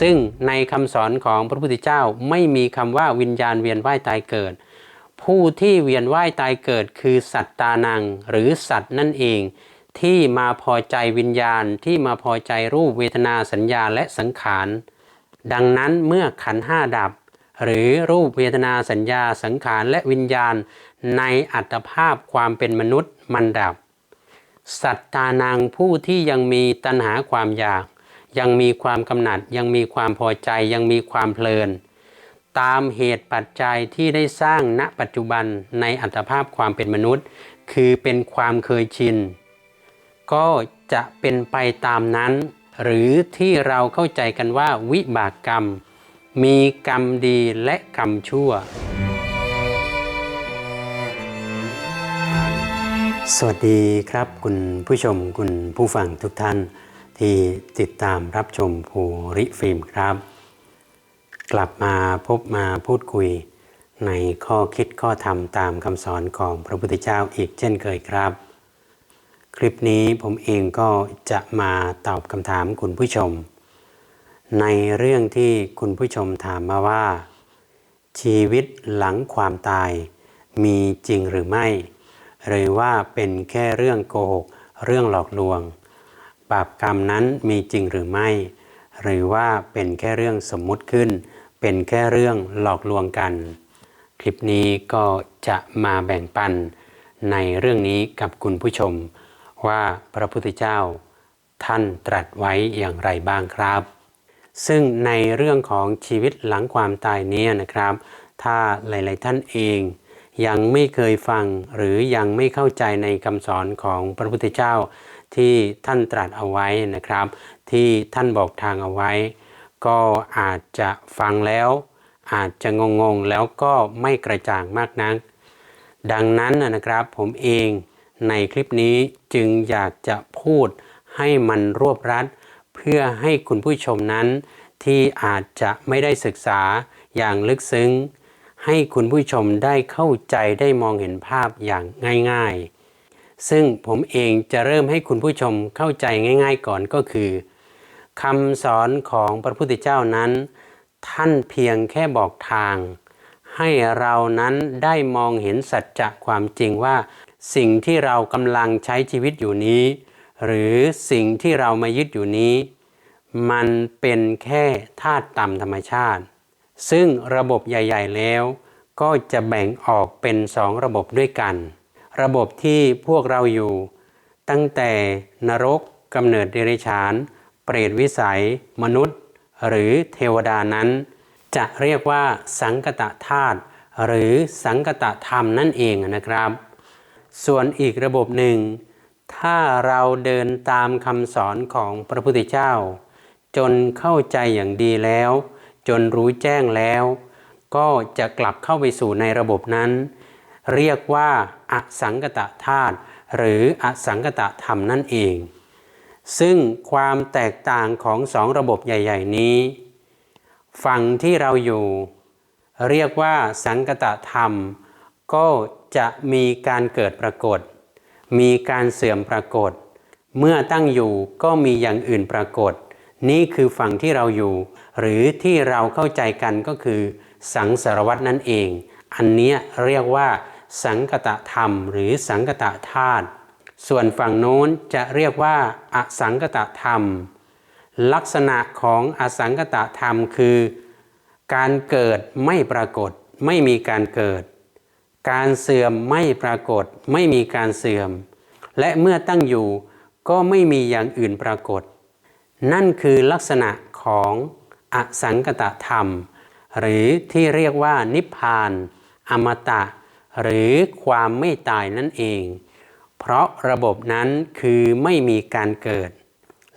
ซึ่งในคำสอนของพระพุทธเจ้าไม่มีคำว่าวิญญาณเวียนว่ายตายเกิด ผู้ที่เวียนว่ายตายเกิดคือสัตตานัง หรือสัตว์นั่นเอง ที่มาพอใจวิญญาณที่มาพอใจรูปเวทนาสัญญาและสังขาร ดังนั้นเมื่อขันห้าดับ หรือรูปเวทนาสัญญาสังขารและวิญญาณ ในอัตภาพความเป็นมนุษย์มันดับ สัตตานางผู้ที่ยังมีตัณหาความอยาก ยังมีความกำหนัด ยังมีความพอใจ ยังมีความเพลิน ตามเหตุปัจจัยที่ได้สร้างณปัจจุบันในอัตภาพความเป็นมนุษย์ คือเป็นความเคยชิน ก็จะเป็นไปตามนั้น หรือที่เราเข้าใจกันว่าวิบากกรรม มีกรรมดีและกรรมชั่ว สวัสดีครับคุณผู้ชมคุณผู้ฟังทุกท่าน ที่ติดตามรับชมภูริฟิล์มครับ กลับมาพบมาพูดคุย ในข้อคิดข้อธรรมตามคำสอนของพระพุทธเจ้าอีกเช่นเคยครับ คลิปนี้ผมเองก็จะมาตอบคำถามคุณผู้ชม ในเรื่องที่คุณผู้ชมถามมาว่า ชีวิตหลังความตายมีจริงหรือไม่ หรือว่าเป็นแค่เรื่องโกหกเรื่องหลอกลวง บาปกรรมนั้นมีจริงหรือไม่ หรือว่าเป็นแค่เรื่องสมมุติขึ้น เป็นแค่เรื่องหลอกลวงกัน คลิปนี้ก็จะมาแบ่งปันในเรื่องนี้กับคุณผู้ชม ว่าพระพุทธเจ้าท่านตรัสไว้อย่างไรบ้างครับ ซึ่งในเรื่องของชีวิตหลังความตายนี้นะครับ ถ้าหลาย ๆ ท่านเองยังไม่เคยฟังหรือยังไม่เข้าใจในคำสอนของพระพุทธเจ้า ที่ท่านตรัสเอาไว้นะครับ ที่ท่านบอกทางเอาไว้ ก็อาจจะฟังแล้ว อาจจะงงๆแล้วก็ไม่กระจ่างมากนัก ดังนั้นนะนะครับผมเองในคลิปนี้จึงอยากจะพูดให้มันรวบรัด เพื่อให้คุณผู้ชมนั้น ที่อาจจะไม่ได้ศึกษาอย่างลึกซึ้ง ให้คุณผู้ชมได้เข้าใจได้มองเห็นภาพอย่างง่าย ๆ ซึ่งผมเองจะเริ่มให้คุณผู้ชมเข้าใจง่าย ๆก่อนก็คือคำสอนของพระพุทธเจ้านั้น ท่านเพียงแค่บอกทาง ให้เรานั้นได้มองเห็นสัจจะความจริงว่า สิ่งที่เรากำลังใช้ชีวิตอยู่นี้ หรือสิ่งที่เรามายึดอยู่นี้ มันเป็นแค่ธาตุตามธรรมชาติ ซึ่งระบบใหญ่ ๆแล้ว ก็จะแบ่งออกเป็นสองระบบด้วยกัน ระบบที่พวกเราอยู่ ตั้งแต่นรกกำเนิดเดรัจฉาน เปรตวิสัย มนุษย์ หรือเทวดานั้น จะเรียกว่าสังกตธาตุหรือสังกตธรรมนั่นเองนะครับ ส่วนอีกระบบหนึ่ง ถ้าเราเดินตามคำสอนของพระพุทธเจ้า จนเข้าใจอย่างดีแล้ว จนรู้แจ้งแล้ว ก็จะกลับเข้าไปสู่ในระบบนั้น เรียกว่าอสังกตธาตุหรืออสังกตธรรมนั่นเอง ซึ่งความแตกต่างของสองระบบใหญ่ ๆ นี้ ฝั่งที่เราอยู่ เรียกว่าสังกตธรรม ก็จะมีการเกิดปรากฏ มีการเสื่อมปรากฏ เมื่อตั้งอยู่ก็มีอย่างอื่นปรากฏ นี่คือฝั่งที่เราอยู่ หรือที่เราเข้าใจกันก็คือ สังสารวัตนั่นเอง อันนี้เรียกว่า สังกตธรรม หรือสังกตธาตุส่วนฝั่งโน้นจะเรียกว่าอสังกตธรรม ลักษณะของอสังกตธรรมคือ การเกิดไม่ปรากฏไม่มีการเกิด การเสื่อมไม่ปรากฏไม่มีการเสื่อม และเมื่อตั้งอยู่ก็ไม่มีอย่างอื่นปรากฏ นั่นคือลักษณะของอสังกตธรรม หรือที่เรียกว่านิพพาน อมตะ หรือความไม่ตายนั่นเอง เพราะระบบนั้นคือไม่มีการเกิด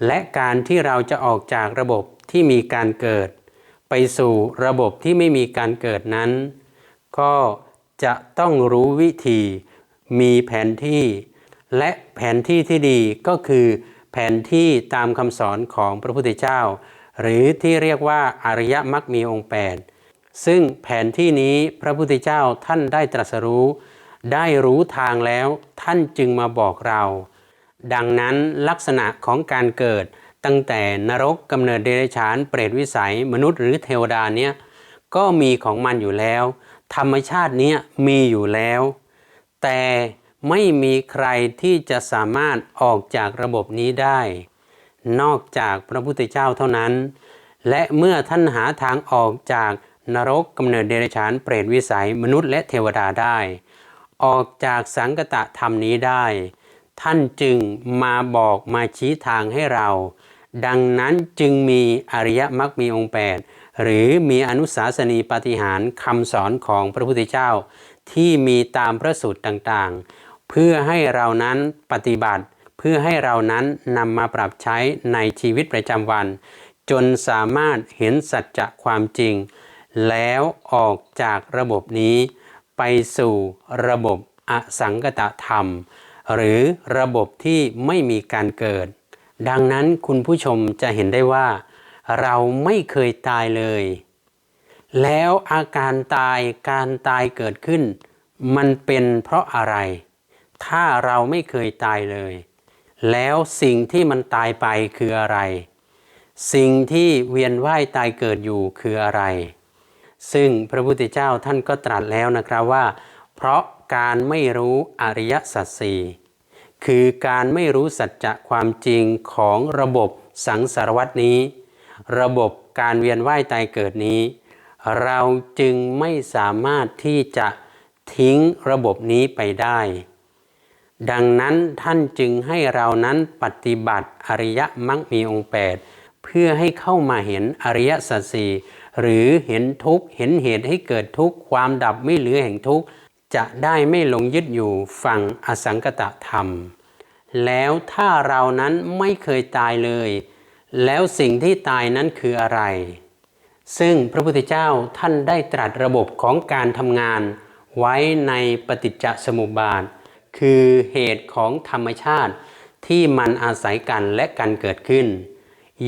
และการที่เราจะออกจากระบบที่มีการเกิด ไปสู่ระบบที่ไม่มีการเกิดนั้น ก็จะต้องรู้วิธี มีแผนที่ และแผนที่ที่ดีก็คือ แผนที่ตามคำสอนของพระพุทธเจ้า หรือที่เรียกว่าอริยมรรคมีองค์8 ซึ่งแผนที่นี้พระพุทธเจ้าท่านได้ตรัสรู้ ได้รู้ทางแล้วท่านจึงมาบอกเรา ดังนั้นลักษณะของการเกิดตั้งแต่นรกกำเนิดเดรัจฉานเปรตวิสัย มนุษย์หรือเทวดาเนี่ยก็มีของมันอยู่แล้ว ธรรมชาตินี้มีอยู่แล้ว แต่ไม่มีใครที่จะสามารถออกจากระบบนี้ได้ นอกจากพระพุทธเจ้าเท่านั้น และเมื่อท่านหาทางออกจาก นรกกำเนิดเดรัจฉานเปรตวิสัยมนุษย์และเทวดาได้ ออกจากสังกตะธรรมนี้ได้ ท่านจึงมาบอกมาชี้ทางให้เรา ดังนั้นจึงมีอริยมรรคมีองค์ 8 หรือมีอนุสาสนีปฏิหารคำสอนของพระพุทธเจ้า ที่มีตามพระสูตรต่างๆ เพื่อให้เรานั้นปฏิบัติ เพื่อให้เรานั้นนำมาปรับใช้ในชีวิตประจำวัน จนสามารถเห็นสัจจะความจริง แล้วออกจากระบบนี้ ไปสู่ระบบอสังกตธรรม หรือระบบที่ไม่มีการเกิด ดังนั้นคุณผู้ชมจะเห็นได้ว่า เราไม่เคยตายเลย แล้วอาการตายการตายเกิดขึ้น มันเป็นเพราะอะไร ถ้าเราไม่เคยตายเลย แล้วสิ่งที่มันตายไปคืออะไร สิ่งที่เวียนว่ายตายเกิดอยู่คืออะไร ซึ่งพระพุทธเจ้าท่านก็ตรัสแล้วนะครับว่า เพราะการไม่รู้อริยสัจสี่คือการไม่รู้สัจจะความจริงของระบบสังสารวัตนี้ ระบบการเวียนว่ายตายเกิดนี้ เราจึงไม่สามารถที่จะทิ้งระบบนี้ไปได้ ดังนั้นท่านจึงให้เรานั้นปฏิบัติอริยมรรคมีองค์ 8 เพื่อให้เข้ามาเห็นอริยสัจสี่ หรือเห็นทุกข์เห็นเหตุให้เกิดทุกข์ความดับไม่เหลือแห่งทุกข์จะได้ไม่หลงยึดอยู่ฝั่งอสังกตธรรม แล้วถ้าเรานั้นไม่เคยตายเลย แล้วสิ่งที่ตายนั้นคืออะไร ซึ่งพระพุทธเจ้าท่านได้ตรัสระบบของการทำงาน ไว้ในปฏิจจสมุปบาท คือเหตุของธรรมชาติที่มันอาศัยกันและกันเกิดขึ้น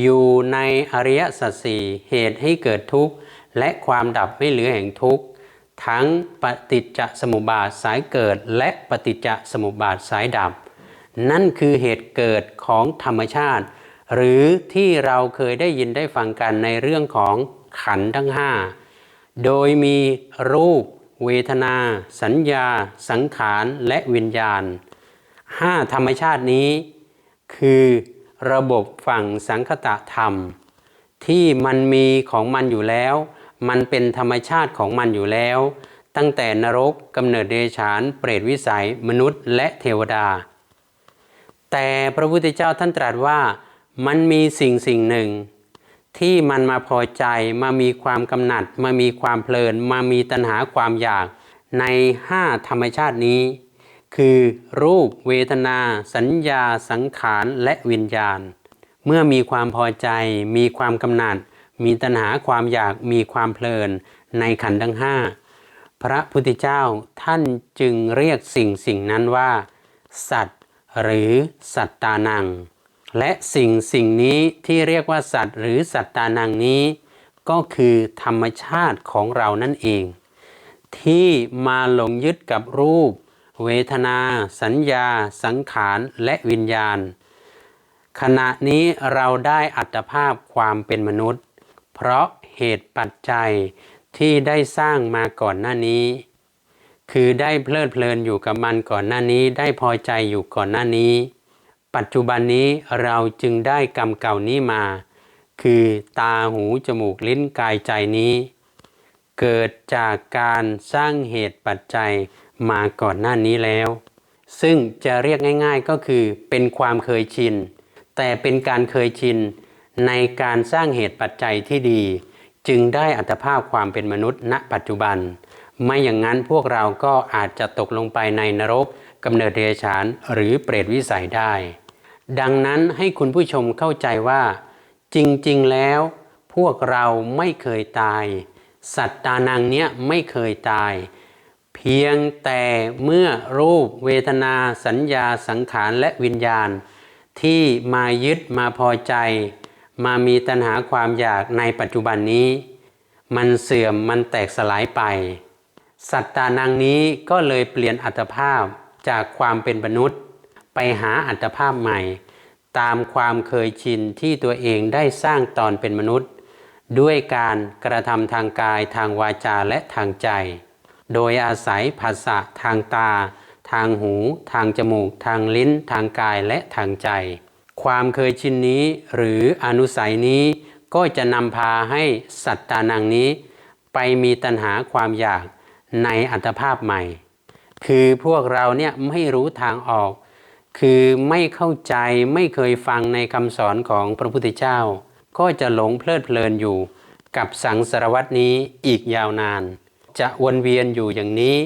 อยู่ในอริยสัจสี่เหตุให้เกิดทุกข์และความดับไม่เหลือแห่งทุกข์ทั้งปฏิจจสมุปบาทสายเกิดและปฏิจจสมุปบาทสายดับ นั่นคือเหตุเกิดของธรรมชาติ หรือที่เราเคยได้ยินได้ฟังกันในเรื่องของขันธ์ทั้งห้าโดยมีรูป เวทนา สัญญา สังขาร และวิญญาณห้าธรรมชาตินี้ คือ ระบบฝั่งสังคตะธรรม ที่มันมีของมันอยู่แล้ว มันเป็นธรรมชาติของมันอยู่แล้ว ตั้งแต่นรกกำเนิดเดรัจฉาน เปรตวิสัย มนุษย์ และเทวดา แต่พระพุทธเจ้าท่านตรัสว่า มันมีสิ่งสิ่งหนึ่ง ที่มันมาพอใจมามีความกำหนัด มามีความเพลิน มามีตัณหาความอยากในห้าธรรมชาตินี้ คือรูปเวทนา สัญญา สังขารและวิญญาณ เมื่อมีความพอใจ มีความกำหนัด มีตัณหาความอยากมีความเพลิน ในขันธ์ทั้งห้าพระพุทธเจ้าท่านจึงเรียกสิ่งสิ่งนั้นว่า สัตว์ หรือสัตตานัง และสิ่งสิ่งนี้ที่เรียกว่าสัตว์ หรือสัตตานังนี้ ก็คือธรรมชาติของเรานั่นเอง ที่มาหลงยึดกับรูป เวทนา สัญญา สังขารและวิญญาณ ขณะนี้เราได้อัตภาพความเป็นมนุษย์ เพราะเหตุปัจจัยที่ได้สร้างมาก่อนหน้านี้ คือได้เพลิดเพลินอยู่กับมันก่อนหน้านี้ ได้พอใจอยู่ก่อนหน้านี้ ปัจจุบันนี้เราจึงได้กรรมเก่านี้มา คือตาหูจมูกลิ้นกายใจนี้ เกิดจากการสร้างเหตุปัจจัยมาก่อนหน้านี้แล้ว ซึ่งจะเรียกง่าย ๆก็คือเป็นความเคยชิน แต่เป็นการเคยชินในการสร้างเหตุปัจจัยที่ดี จึงได้อัตภาพความเป็นมนุษย์ ณ ปัจจุบัน ไม่อย่างนั้นพวกเราก็อาจจะตกลงไปในนรกกำเนิดเดรัจฉานหรือเปรตวิสัยได้ ดังนั้นให้คุณผู้ชมเข้าใจว่า จริงๆแล้ว พวกเราไม่เคยตาย สัตตานังเนี้ยไม่เคยตาย เพียงแต่เมื่อรูปเวทนาสัญญาสังขารและวิญญาณ ที่มายึดมาพอใจ มามีตัณหาความอยากในปัจจุบันนี้ มันเสื่อมมันแตกสลายไป สัตตานังนี้ก็เลยเปลี่ยนอัตภาพจากความเป็นมนุษย์ ไปหาอัตภาพใหม่ ตามความเคยชินที่ตัวเองได้สร้างตอนเป็นมนุษย์ ด้วยการกระทำทางกายทางวาจาและทางใจ โดยอาศัยภาษะทางตา ทางหู ทางจมูก ทางลิ้น ทางกายและทางใจ ความเคยชินนี้หรืออนุสัยนี้ก็จะนำพาให้สัตตานังนี้ ไปมีตัณหาความอยากในอัตภาพใหม่ คือพวกเราเนี่ยไม่รู้ทางออก คือไม่เข้าใจไม่เคยฟังในคำสอนของพระพุทธเจ้า ก็จะหลงเพลิดเพลินอยู่ กับสังสารวัตนี้อีกยาวนาน จะวนเวียนอยู่อย่างนี้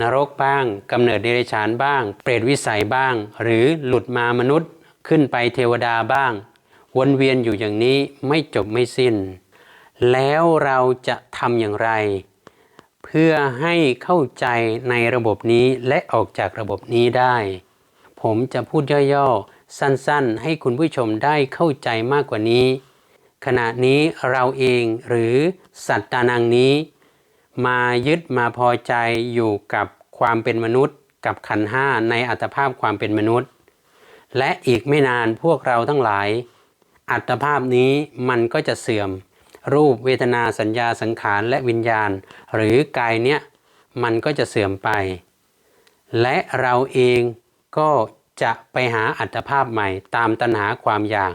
นรกบ้างกำเนิดเดรัจฉานบ้าง เปรตวิสัยบ้าง หรือหลุดมามนุษย์ขึ้นไปเทวดาบ้าง วนเวียนอยู่อย่างนี้ไม่จบไม่สิ้น แล้วเราจะทำอย่างไร เพื่อให้เข้าใจในระบบนี้และออกจากระบบนี้ได้ ผมจะพูดย่อๆ สั้นๆ ให้คุณผู้ชมได้เข้าใจมากกว่านี้ ขณะนี้เราเองหรือสัตตานังนี้ มายึดมาพอใจอยู่กับความเป็นมนุษย์ กับขันห้าในอัตภาพความเป็นมนุษย์ และอีกไม่นานพวกเราทั้งหลาย อัตภาพนี้มันก็จะเสื่อม รูปเวทนาสัญญาสังขารและวิญญาณ หรือกายเนี้ยมันก็จะเสื่อมไป และเราเองก็จะไปหาอัตภาพใหม่ตามตัณหาความอยาก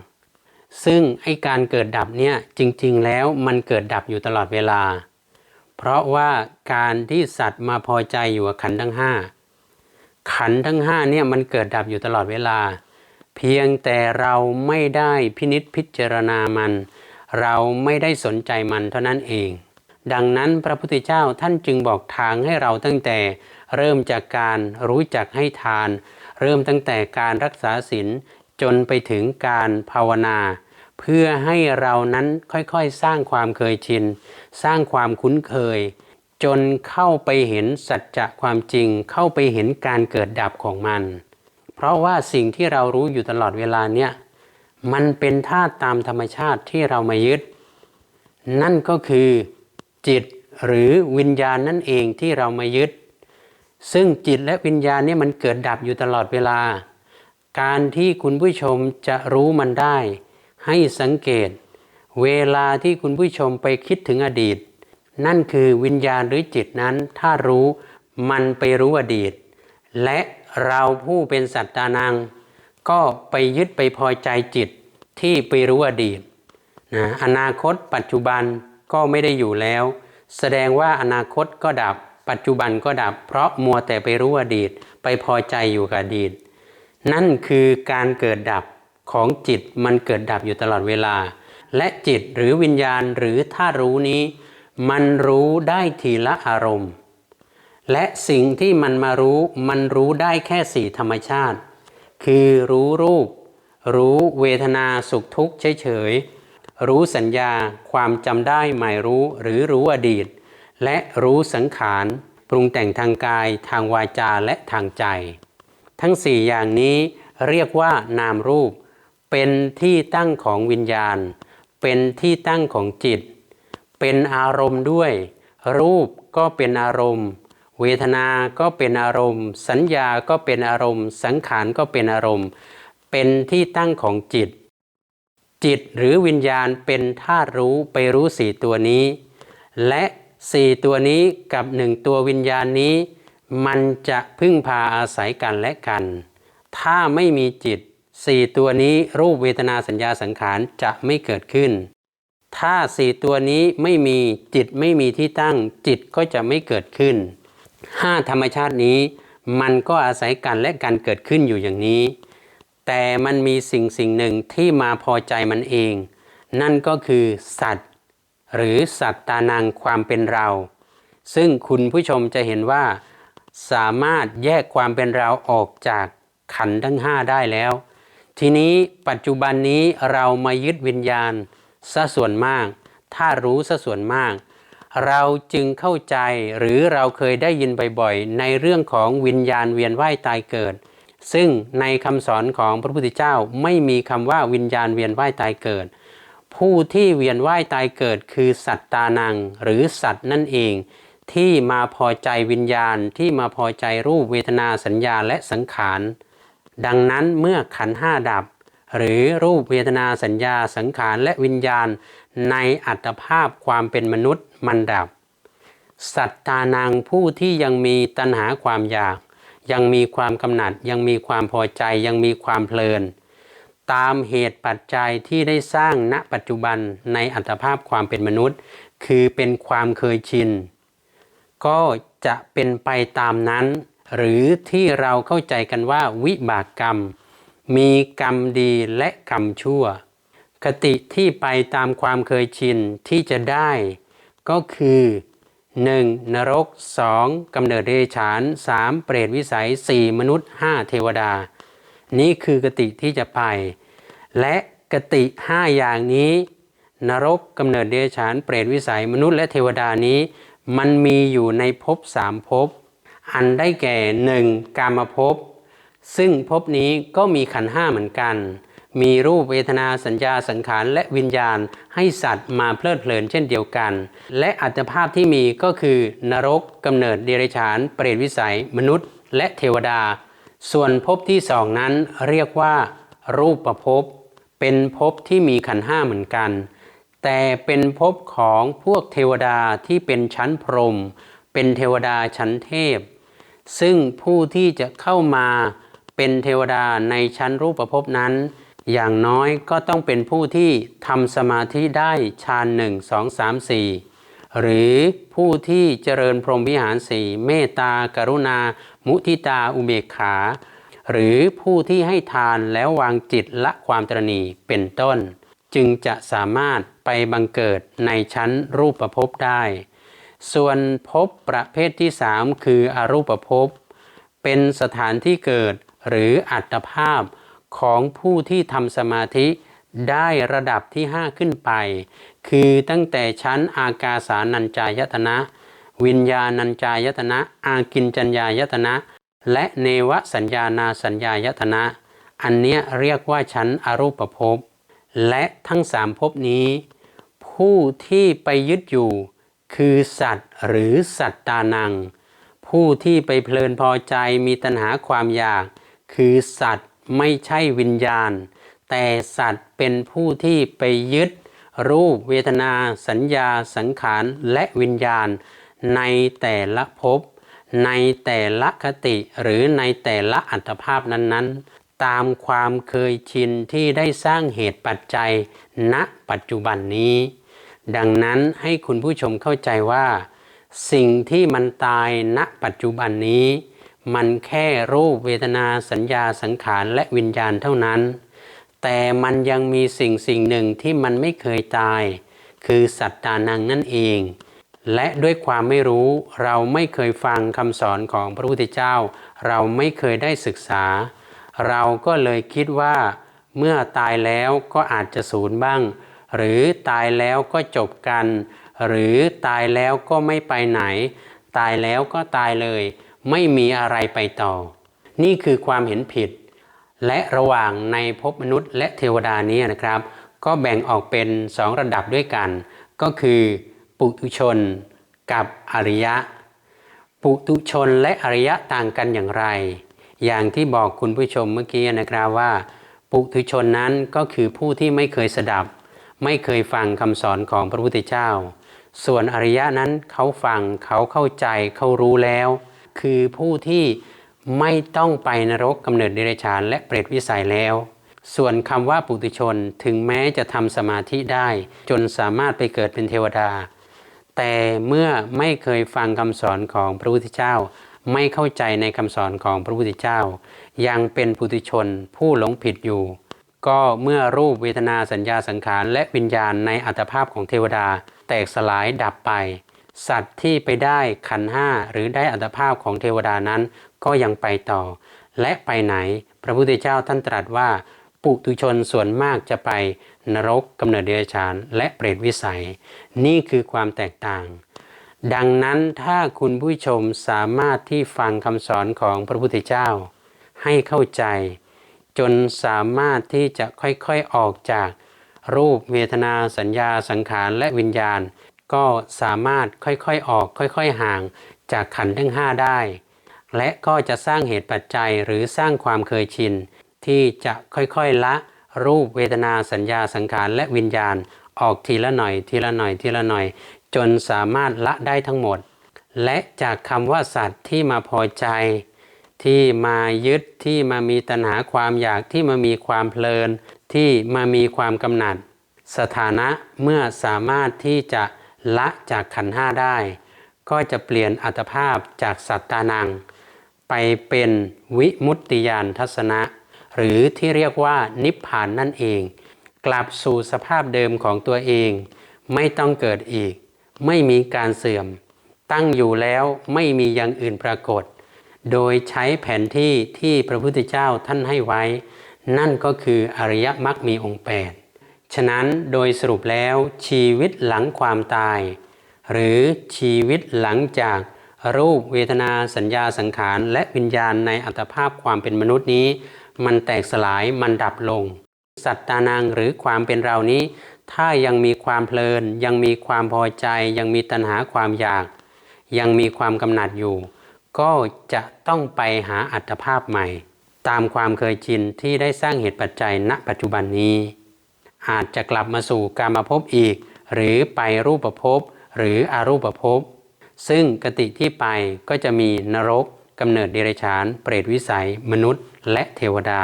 ซึ่งไอการเกิดดับเนี่ยจริงๆแล้วมันเกิดดับอยู่ตลอดเวลา เพราะว่าการที่สัตว์มาพอใจอยู่กับขันทั้งห้าขันทั้งห้าเนี่ยมันเกิดดับอยู่ตลอดเวลา เพียงแต่เราไม่ได้พินิษพิจารณามัน เราไม่ได้สนใจมันเท่านั้นเอง ดังนั้นพระพุทธเจ้าท่านจึงบอกทางให้เราตั้งแต่เริ่มจากการรู้จักให้ทาน เริ่มตั้งแต่การรักษาศีลจนไปถึงการภาวนา พื่อให้เรานั้นค่อยๆสร้างความเคยชิน สร้างความคุ้นเคย จนเข้าไปเห็นสัจจะความจริง เข้าไปเห็นการเกิดดับของมัน เพราะว่าสิ่งที่เรารู้อยู่ตลอดเวลาเนี่ยมันเป็นธาตุตามธรรมชาติที่เรามายึด นั่นก็คือจิตหรือวิญญาณนั่นเองที่เรามายึด ซึ่งจิตและวิญญาณเนี่ยมันเกิดดับอยู่ตลอดเวลา การที่คุณผู้ชมจะรู้มันได้ ให้สังเกต เวลาที่คุณผู้ชมไปคิดถึงอดีต นั่นคือวิญญาณหรือจิตนั้นถ้ารู้มันไปรู้อดีต และเราผู้เป็นสัตตานัง ก็ไปยึดไปพอใจจิตที่ไปรู้อดีตนะอนาคตปัจจุบันก็ไม่ได้อยู่แล้ว แสดงว่าอนาคตก็ดับ ปัจจุบันก็ดับ เพราะมัวแต่ไปรู้อดีต ไปพอใจอยู่กับอดีต นั่นคือการเกิดดับ ของจิตมันเกิดดับอยู่ตลอดเวลา และจิตหรือวิญญาณหรือถ้ารู้นี้ มันรู้ได้ทีละอารมณ์ และสิ่งที่มันมารู้มันรู้ได้แค่สี่ธรรมชาติ คือรู้รูป รู้เวทนาสุขทุกข์เฉยๆรู้สัญญาความจำได้หมายรู้หรือรู้อดีต และรู้สังขารปรุงแต่งทางกายทางวาจาและทางใจ ทั้งสี่อย่างนี้เรียกว่านามรูป เป็นที่ตั้งของวิญญาณ เป็นที่ตั้งของจิต เป็นอารมณ์ด้วย รูปก็เป็นอารมณ์ เวทนา ก็เป็นอารมณ์ สัญญาก็เป็นอารมณ์ สังขารก็เป็นอารมณ์ เป็นที่ตั้งของจิต จิตหรือวิญญาณเป็นธาตุรู้ไปรู้สี่ตัวนี้ และสี่ตัวนี้กับหนึ่งตัววิญญาณนี้ มันจะพึ่งพาอาศัยกันและกัน ถ้าไม่มีจิต สี่ตัวนี้รูปเวทนาสัญญาสังขารจะไม่เกิดขึ้น ถ้าสี่ตัวนี้ไม่มีจิตไม่มีที่ตั้งจิตก็จะไม่เกิดขึ้นห้าธรรมชาตินี้มันก็อาศัยกันและกันเกิดขึ้นอยู่อย่างนี้ แต่มันมีสิ่งสิ่งหนึ่งที่มาพอใจมันเอง นั่นก็คือสัตว์ หรือสัตตานังความเป็นเรา ซึ่งคุณผู้ชมจะเห็นว่า สามารถแยกความเป็นเราออกจากขันทั้งห้าได้แล้ว ทีนี้ปัจจุบันนี้เรามายึดวิญญาณซะส่วนมาก ถ้ารู้ซะส่วนมาก เราจึงเข้าใจหรือเราเคยได้ยินบ่อยๆ ในเรื่องของวิญญาณเวียนว่ายตายเกิด ซึ่งในคำสอนของพระพุทธเจ้าไม่มีคำว่าวิญญาณเวียนว่ายตายเกิด ผู้ที่เวียนว่ายตายเกิดคือสัตตานัง หรือสัตว์นั่นเอง ที่มาพอใจวิญญาณที่มาพอใจรูปเวทนาสัญญาและสังขาร ดังนั้นเมื่อขันห้าดับ หรือรูปเวทนาสัญญาสังขารและวิญญาณ ในอัตภาพความเป็นมนุษย์มันดับ สัตตานังผู้ที่ยังมีตัณหาความอยาก ยังมีความกำหนัด ยังมีความพอใจยังมีความเพลิน ตามเหตุปัจจัยที่ได้สร้างณปัจจุบันในอัตภาพความเป็นมนุษย์ คือเป็นความเคยชิน ก็จะเป็นไปตามนั้น หรือที่เราเข้าใจกันว่าวิบากกรรม มีกรรมดีและกรรมชั่ว คติที่ไปตามความเคยชินที่จะได้ ก็คือ 1. นรก 2. กำเนิดเดรัจฉาน 3. เปรตวิสัย 4. มนุษย์ 5. เทวดา นี่คือกติที่จะไป และกติ 5 อย่างนี้ นรกกำเนิดเดรัจฉาน เปรตวิสัยมนุษย์และเทวดานี้ มันมีอยู่ในภพสามภพ อันได้แก่หนึ่งกามภพซึ่งภพนี้ก็มีขันห้าเหมือนกัน มีรูปเวทนาสัญญาสังขารและวิญญาณให้สัตว์มาเพลิดเพลินเช่นเดียวกัน และอัตภาพที่มีก็คือนรกกำเนิดเดรัจฉาน เปรตวิสัย มนุษย์ และเทวดา ส่วนภพที่สองนั้นเรียกว่า รูปประภพเป็นภพที่มีขันห้าเหมือนกัน แต่เป็นภพของพวกเทวดาที่เป็นชั้นพรหมเป็นเทวดาชั้นเทพ ซึ่งผู้ที่จะเข้ามาเป็นเทวดาในชั้นรูปภพนั้น อย่างน้อยก็ต้องเป็นผู้ที่ทำสมาธิได้ฌานหนึ่งสองสามสี่หรือผู้ที่เจริญพรหมวิหารสี่เมตตา กรุณา มุทิตาอุเบกขา หรือผู้ที่ให้ทานแล้ววางจิตละความตรณีเป็นต้น จึงจะสามารถไปบังเกิดในชั้นรูปภพได้ ส่วนภพประเภทที่สามคืออรูปภพ เป็นสถานที่เกิดหรืออัตภาพของผู้ที่ทำสมาธิได้ระดับที่ 5 ขึ้นไป คือตั้งแต่ชั้นอากาสานัญจายตนะ วิญญาณัญจายตนะ อากินจัญญายตนะ และเนวสัญญานาสัญญายตนะ อันเนี้ยเรียกว่าชั้นอรูปภพ และทั้งสามภพนี้ ผู้ที่ไปยึดอยู่ คือสัตว์หรือสัตตานัง ผู้ที่ไปเพลินพอใจมีตัณหาความอยาก คือสัตว์ไม่ใช่วิญญาณ แต่สัตว์เป็นผู้ที่ไปยึด รูปเวทนา สัญญา สังขารและวิญญาณ ในแต่ละภพในแต่ละคติหรือในแต่ละอัตภาพนั้นๆ ตามความเคยชินที่ได้สร้างเหตุปัจจัยณปัจจุบันนี้ ดังนั้นให้คุณผู้ชมเข้าใจว่า สิ่งที่มันตายณปัจจุบันนี้ มันแค่รูปเวทนาสัญญาสังขารและวิญญาณเท่านั้น แต่มันยังมีสิ่งสิ่งหนึ่งที่มันไม่เคยตาย คือสัตตานังนั่นเอง และด้วยความไม่รู้เราไม่เคยฟังคำสอนของพระพุทธเจ้า เราไม่เคยได้ศึกษา เราก็เลยคิดว่า เมื่อตายแล้วก็อาจจะสูญบ้าง หรือตายแล้วก็จบกัน หรือตายแล้วก็ไม่ไปไหน ตายแล้วก็ตายเลย ไม่มีอะไรไปต่อ นี่คือความเห็นผิด และระหว่างในภพมนุษย์และเทวดานี้นะครับ ก็แบ่งออกเป็นสองระดับด้วยกัน ก็คือปุถุชนกับอริยะ ปุถุชนและอริยะต่างกันอย่างไร อย่างที่บอกคุณผู้ชมเมื่อกี้นะครับว่า ปุถุชนนั้นก็คือผู้ที่ไม่เคยสดับ ไม่เคยฟังคำสอนของพระพุทธเจ้า ส่วนอริยะนั้นเขาฟังเขาเข้าใจเขารู้แล้ว คือผู้ที่ไม่ต้องไปนรกกำเนิดเดรัจฉานและเปรตวิสัยแล้ว ส่วนคำว่าปุถุชนถึงแม้จะทำสมาธิได้ จนสามารถไปเกิดเป็นเทวดา แต่เมื่อไม่เคยฟังคำสอนของพระพุทธเจ้า ไม่เข้าใจในคำสอนของพระพุทธเจ้า ยังเป็นปุถุชนผู้หลงผิดอยู่ ก็เมื่อรูปเวทนาสัญญาสังขารและวิญญาณในอัตภาพของเทวดา แตกสลายดับไป สัตว์ที่ไปได้ขันห้าหรือได้อัตภาพของเทวดานั้นก็ยังไปต่อ และไปไหน พระพุทธเจ้าท่านตรัสว่า ปุถุชนส่วนมากจะไปนรกกำเนิดเดรัจฉานและเปรตวิสัย นี่คือความแตกต่าง ดังนั้นถ้าคุณผู้ชมสามารถที่ฟังคำสอนของพระพุทธเจ้า ให้เข้าใจ จนสามารถที่จะค่อยๆออกจากรูปเวทนาสัญญาสังขารและวิญญาณ ก็สามารถค่อยๆออกค่อยๆห่างจากขันธ์ทั้งห้าได้ และก็จะสร้างเหตุปัจจัยหรือสร้างความเคยชิน ที่จะค่อยๆละรูปเวทนาสัญญาสังขารและวิญญาณ ออกทีละหน่อยทีละหน่อยทีละหน่อย จนสามารถละได้ทั้งหมด และจากคำว่าสัตว์ที่มาพอใจ ที่มายึดที่มามีตัณหาความอยากที่มามีความเพลิน ที่มามีความกำหนัด สถานะเมื่อสามารถที่จะละจากขันห้าได้ ก็จะเปลี่ยนอัตภาพจากสัตตานัง ไปเป็นวิมุตติยานทัศนะ หรือที่เรียกว่านิพพานนั่นเอง กลับสู่สภาพเดิมของตัวเอง ไม่ต้องเกิดอีก ไม่มีการเสื่อม ตั้งอยู่แล้วไม่มีอย่างอื่นปรากฏ โดยใช้แผนที่ที่พระพุทธเจ้าท่านให้ไว้ นั่นก็คืออริยมรรคมีองค์แปดฉะนั้นโดยสรุปแล้วชีวิตหลังความตาย หรือชีวิตหลังจากรูปเวทนาสัญญาสังขารและวิญญาณในอัตภาพความเป็นมนุษย์นี้ มันแตกสลายมันดับลง สัตตานังหรือความเป็นเรานี้ ถ้ายังมีความเพลิน ยังมีความพอใจ ยังมีตัณหาความอยาก ยังมีความกำหนัดอยู่ ก็จะต้องไปหาอัตภาพใหม่ ตามความเคยชินที่ได้สร้างเหตุปัจจัยณปัจจุบันนี้ อาจจะกลับมาสู่การมภพบอีก หรือไปรูปภพหรืออรูปภพซึ่งกติที่ไปก็จะมีนรกกำเนิดเดรัจฉาน เปรตวิสัย มนุษย์ และเทวดา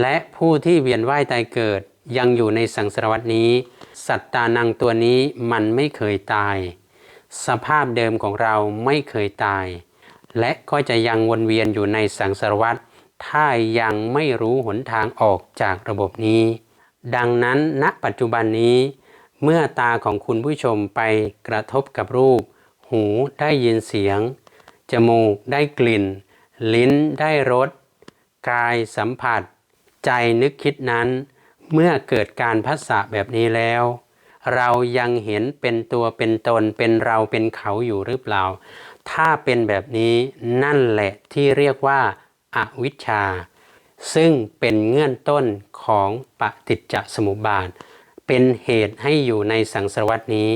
และผู้ที่เวียนว่ายตายเกิดยังอยู่ในสังสารวัตนี้ สัตตานังตัวนี้มันไม่เคยตาย สภาพเดิมของเราไม่เคยตาย และก็จะยังวนเวียนอยู่ในสังสารวัตถ้ายังไม่รู้หนทางออกจากระบบนี้ ดังนั้นณปัจจุบันนี้ เมื่อตาของคุณผู้ชมไปกระทบกับรูป หูได้ยินเสียง จมูกได้กลิ่น ลิ้นได้รส กายสัมผัส ใจนึกคิดนั้น เมื่อเกิดการพัสสะแบบนี้แล้ว เรายังเห็นเป็นตัวเป็นตนเป็นเราเป็นเขาอยู่หรือเปล่า ถ้าเป็นแบบนี้นั่นแหละที่เรียกว่าอาวิชชา ซึ่งเป็นเงื่อนต้นของปฏิจจสมุปบาท เป็นเหตุให้อยู่ในสังสารวัตนี้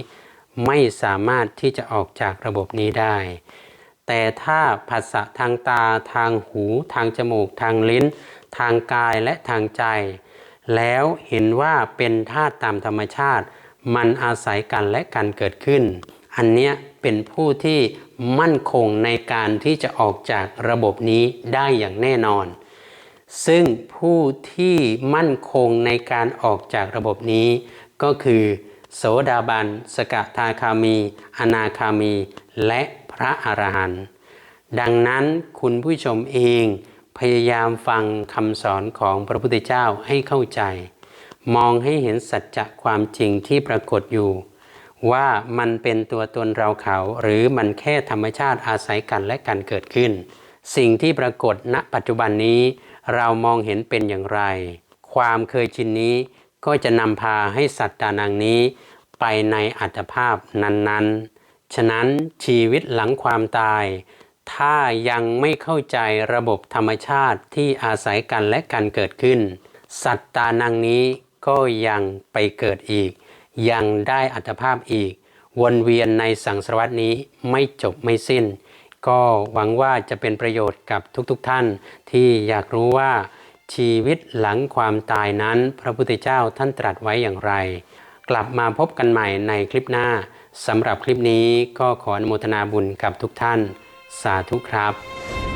ไม่สามารถที่จะออกจากระบบนี้ได้ แต่ถ้าภาษะทางตาทางหู ทางจมูก ทางลิ้น ทางกายและทางใจ แล้วเห็นว่าเป็นธาตุตามธรรมชาติ มันอาศัยกันและกันเกิดขึ้น อันเนี้ยเป็นผู้ที่มั่นคงในการที่จะออกจากระบบนี้ได้อย่างแน่นอน ซึ่งผู้ที่มั่นคงในการออกจากระบบนี้ ก็คือโสดาบัน สกทาคามี อนาคามี และพระอรหันต์ดังนั้นคุณผู้ชมเองพยายามฟังคำสอนของพระพุทธเจ้าให้เข้าใจ มองให้เห็นสัจจะความจริงที่ปรากฏอยู่ ว่ามันเป็นตัวตนเราเขา หรือมันแค่ธรรมชาติอาศัยกันและกันเกิดขึ้น สิ่งที่ปรากฏณปัจจุบันนี้ เรามองเห็นเป็นอย่างไร ความเคยชินนี้ก็จะนำพาให้สัตว์ตานังนี้ ไปในอัตภาพนั้นๆ ฉะนั้นชีวิตหลังความตาย ถ้ายังไม่เข้าใจระบบธรรมชาติที่อาศัยกันและกันเกิดขึ้น สัตว์ตานังนี้ก็ยังไปเกิดอีก ยังได้อัตภาพอีก วนเวียนในสังสารวัตนี้ไม่จบไม่สิ้น ก็หวังว่าจะเป็นประโยชน์กับทุกๆทท่าน ที่อยากรู้ว่าชีวิตหลังความตายนั้น พระพุทธเจ้าท่านตรัสไว้อย่างไร กลับมาพบกันใหม่ในคลิปหน้าสำหรับคลิปนี้ก็ขออนุโมทนาบุญกับทุกท่าน สาธุครับ